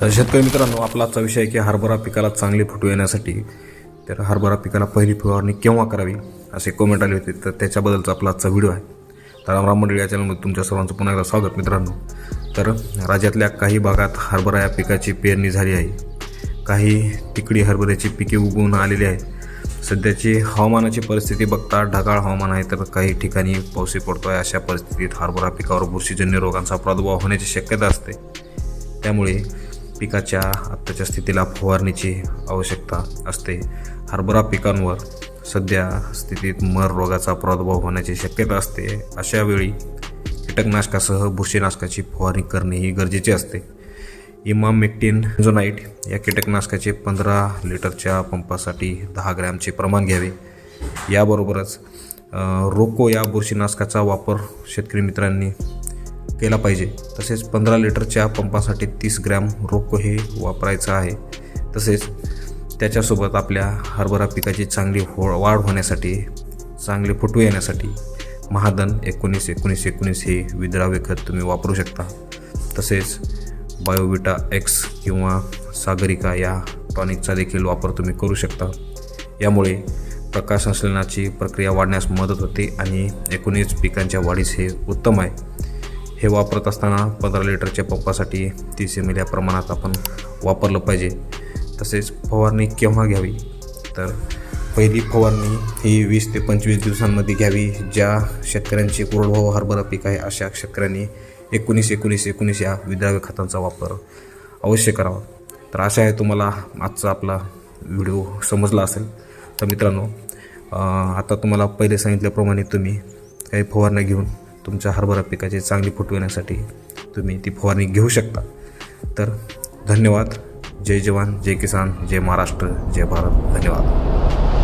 तर शेतकरी मित्रांनो आपला आजचा विषय आहे की हरभरा पिकाला चांगली फुटू येण्यासाठी. तर हरभरा पिकाला पहिली फवारणी केव्हा करावी? असे कमेंट आले होते. तर त्याच्याबद्दलचा आपला आजचा व्हिडिओ आहे. तर रामराम मंडळी या चॅनलमध्ये तुमच्या सर्वांचं पुन्हा एकदा स्वागत मित्रांनो. तर राज्यातल्या काही भागात हरभरा या पिकाची पेरणी झाली आहे. काही तिकडी हरभऱ्याची पिके उगवून आलेली आहे सध्याची हवामानाची परिस्थिती बघता ढगाळ हवामान आहे तर काही ठिकाणी पाऊसही पडतो आहे अशा परिस्थितीत हरभरा पिकावर बुरशीजन्य रोगांचा प्रादुर्भाव होण्याची शक्यता असते. त्यामुळे पिकाच्या आत्ताच्या स्थितीला फवारणीची आवश्यकता असते. हरभरा पिकांवर सध्या स्थितीत मर रोगाचा प्रादुर्भाव होण्याची शक्यता असते. अशा वेळी कीटकनाशकासह बुरशीनाशकाची फवारणी करणे ही गरजेचे असते. इमाम इमामेक्टिन झोनाईट या कीटकनाशकाचे पंधरा लिटरच्या पंपासाठी दहा ग्रॅमचे प्रमाण घ्यावे. याबरोबरच रोको या बुरशीनाशकाचा वापर शेतकरी मित्रांनी केला पाहिजे. तसेच पंधरा लिटरच्या पंपासाठी तीस ग्रॅम रोको हे वापरायचं आहे. तसेच त्याच्यासोबत आपल्या हरभरा पिकाची चांगली हो वाढ होण्यासाठी चांगले फुटू येण्यासाठी महादन एकोणीस एकोणीस एकोणीस हे विद्राव्य खत तुम्ही वापरू शकता. तसेच बायोविटा एक्स किंवा सागरिका या टॉनिकचा देखील वापर तुम्ही करू शकता. यामुळे प्रकाशसंश्लेषणाची प्रक्रिया वाढण्यास मदत होते आणि एकोणीस पिकांच्या वाढीस हे उत्तम आहे. हे वापरत असताना पंधरा लिटरच्या पंपासाठी तीस एम एल या प्रमाणात आपण वापरलं पाहिजे. तसेच फवारणी केव्हा घ्यावी? तर पहिली फवारणी ही वीस ते पंचवीस दिवसांमध्ये घ्यावी ज्या शेतकऱ्यांची कोरडवाहू हरभरा पीक आहे अशा शेतकऱ्यांनी एकोणीस एकोणीस एकोणीस या विद्राव्य खतांचा वापर अवश्य करावा. तर अशा आहे तुम्हाला आजचा आपला व्हिडिओ समजला असेल. तर मित्रांनो आता तुम्हाला पहिले सांगितल्याप्रमाणे तुम्ही काही फवारण्या घेऊन तुमच्या हरभरा पिकाची चांगली फुटविण्यासाठी तुम्ही ती फवारणी घेऊ शकता. तर धन्यवाद. जय जवान जय किसान जय महाराष्ट्र जय भारत. धन्यवाद.